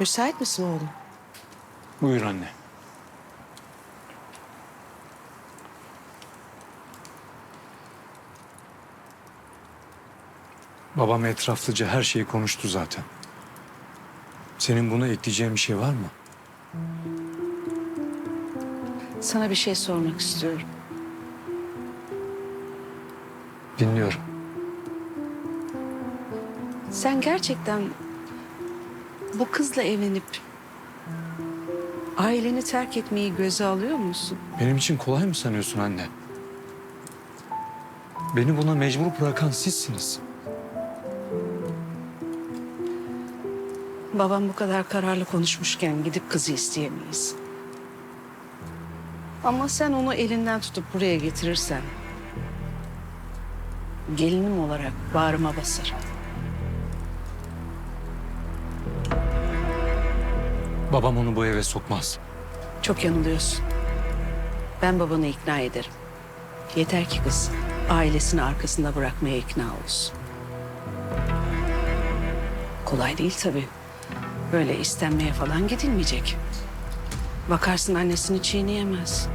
Müsait misin oğlum? Buyur anne. Babam etraflıca her şeyi konuştu zaten. Senin buna ekleyeceğin bir şey var mı? Sana bir şey sormak istiyorum. Dinliyorum. Sen gerçekten bu kızla evlenip aileni terk etmeyi göze alıyor musun? Benim için kolay mı sanıyorsun anne? Beni buna mecbur bırakan sizsiniz. Babam bu kadar kararlı konuşmuşken gidip kızı isteyemeyiz. Ama sen onu elinden tutup buraya getirirsen... ...gelinim olarak bağrıma basarım. Babam onu bu eve sokmaz. Çok yanılıyorsun. Ben babanı ikna ederim. Yeter ki kız ailesini arkasında bırakmaya ikna olsun. Kolay değil tabii. Böyle istenmeye falan gidilmeyecek. Bakarsın annesini çiğneyemez.